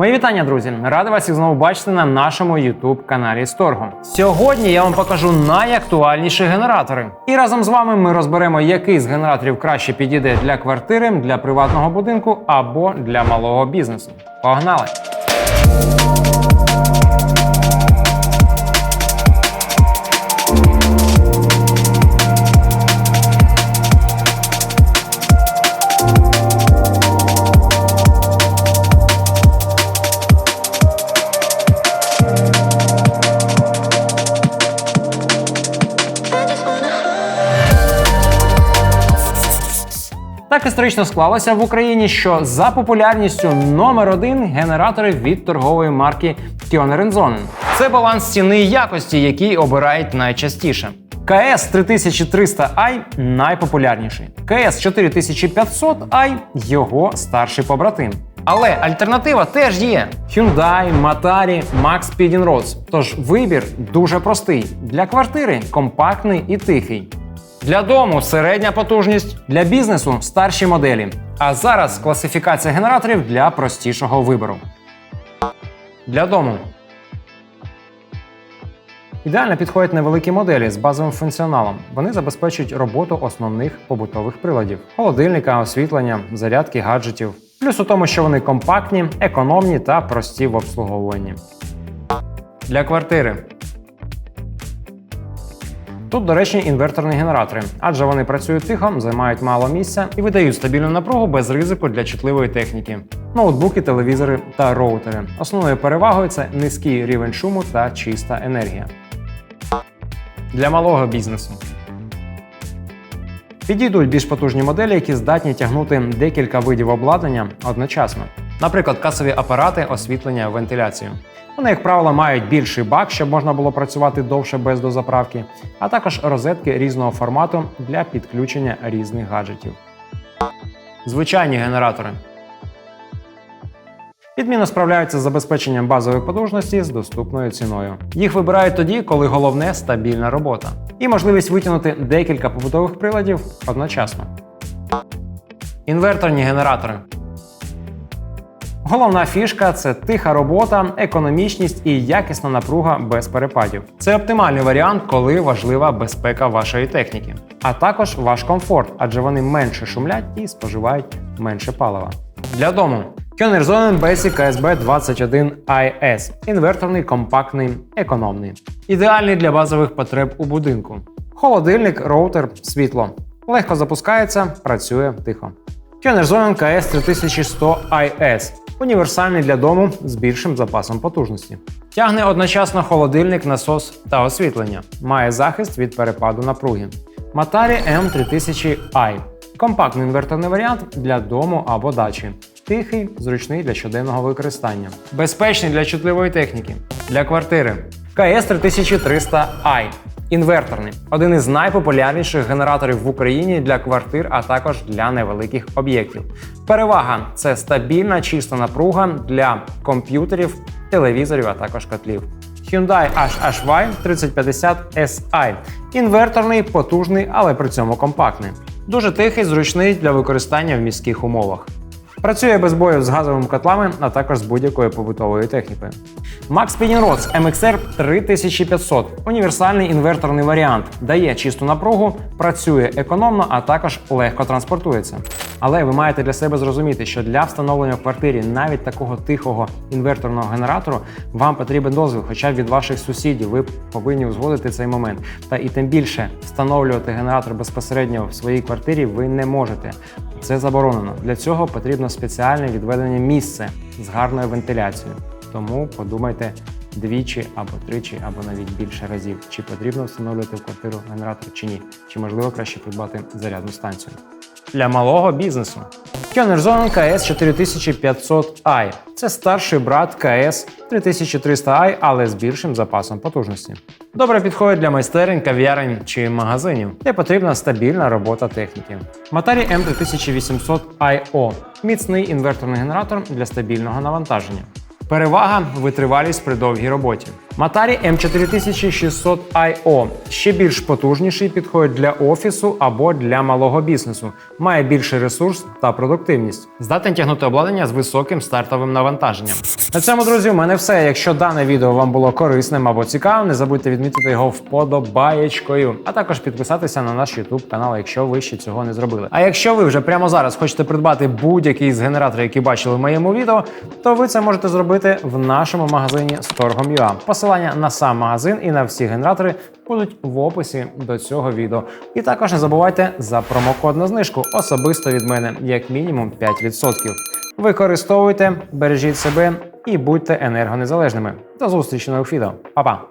Мої вітання, друзі! Рада вас і знову бачити на нашому youtube каналі Сторгу. Сьогодні я вам покажу найактуальніші генератори. І разом з вами ми розберемо, який з генераторів краще підійде для квартири, для приватного будинку або для малого бізнесу. Погнали! Так історично склалося в Україні, що за популярністю номер один генератори від торгової марки Sonnen. Це баланс ціни і якості, який обирають найчастіше. КС 3300i найпопулярніший. КС 4500i його старший побратим. Але альтернатива теж є: Hyundai, Matari, Max Speed Roads. Тож вибір дуже простий: для квартири компактний і тихий. Для дому середня потужність, для бізнесу старші моделі. А зараз класифікація генераторів для простішого вибору. Для дому. Ідеально підходять невеликі моделі з базовим функціоналом. Вони забезпечують роботу основних побутових приладів: холодильника, освітлення, зарядки гаджетів. Плюс у тому, що вони компактні, економні та прості в обслуговуванні. Для квартири. Тут доречні інверторні генератори, адже вони працюють тихо, займають мало місця і видають стабільну напругу без ризику для чутливої техніки. Ноутбуки, телевізори та роутери. Основною перевагою це низький рівень шуму та чиста енергія. Для малого бізнесу. Підійдуть більш потужні моделі, які здатні тягнути декілька видів обладнання одночасно. Наприклад, касові апарати, освітлення, вентиляцію. Вони, як правило, мають більший бак, щоб можна було працювати довше без дозаправки, а також розетки різного формату для підключення різних гаджетів. Звичайні генератори. Відмінно справляються з забезпеченням базової потужності з доступною ціною. Їх вибирають тоді, коли головне стабільна робота і можливість витягнути декілька побутових приладів одночасно. Інверторні генератори. Головна фішка це тиха робота, економічність і якісна напруга без перепадів. Це оптимальний варіант, коли важлива безпека вашої техніки, а також ваш комфорт, адже вони менше шумлять і споживають менше палива. Для дому Sonnen Basic KSB 21 IS інверторний, компактний, економний. Ідеальний для базових потреб у будинку. Холодильник, роутер, світло. Легко запускається, працює тихо. Sonnen KS 3100 IS універсальний для дому з більшим запасом потужності. Тягне одночасно холодильник, насос та освітлення. Має захист від перепаду напруги. Matari M3000i компактний інверторний варіант для дому або дачі. Тихий, зручний для щоденного використання. Безпечний для чутливої техніки. Для квартири. КС 3300i Інверторний один із найпопулярніших генераторів в Україні для квартир, а також для невеликих об'єктів. Перевага це стабільна чиста напруга для комп'ютерів, телевізорів, а також котлів. Hyundai HHY 3050 SI інверторний, потужний, але при цьому компактний. Дуже тихий, зручний для використання в міських умовах. Працює без бою з газовими котлами, а також з будь-якою побутовою технікою. Max Spinning Rods MXR 3500 універсальний інверторний варіант, дає чисту напругу, працює економно, а також легко транспортується. Але ви маєте для себе зрозуміти, що для встановлення в квартирі навіть такого тихого інверторного генератору вам потрібен дозвіл, хоча б від ваших сусідів. Ви повинні узгодити цей момент. Та і тим більше встановлювати генератор безпосередньо в своїй квартирі ви не можете. Це заборонено. Для цього потрібно спеціальне відведене місце з гарною вентиляцією. Тому подумайте двічі або тричі, або навіть більше разів, чи потрібно встановлювати в квартиру генератор чи ні, чи можливо краще придбати зарядну станцію. Для малого бізнесу. Sonnen KS 4500i це старший брат KS 3300i, але з більшим запасом потужності. Добре підходить для майстерень, кав'ярень чи магазинів, де потрібна стабільна робота техніки. Matari M3800IO міцний інверторний генератор для стабільного навантаження. Перевага витривалість при довгій роботі. Matari M4600IO ще більш потужніший, підходить для офісу або для малого бізнесу. Має більший ресурс та продуктивність. Здатен тягнути обладнання з високим стартовим навантаженням. На цьому, друзі, у мене все. Якщо дане відео вам було корисним або цікавим, не забудьте відмітити його вподобаєчкою, а також підписатися на наш YouTube канал, якщо ви ще цього не зробили. А якщо ви вже прямо зараз хочете придбати будь-який з генераторів, які бачили в моєму відео, то ви це можете зробити в нашому магазині Storgom.ua. Посилання на сам магазин і на всі генератори будуть в описі до цього відео. І також не забувайте за промокод на знижку особисто від мене, як мінімум 5%. Використовуйте, бережіть себе і будьте енергонезалежними. До зустрічі на відео. Па-па!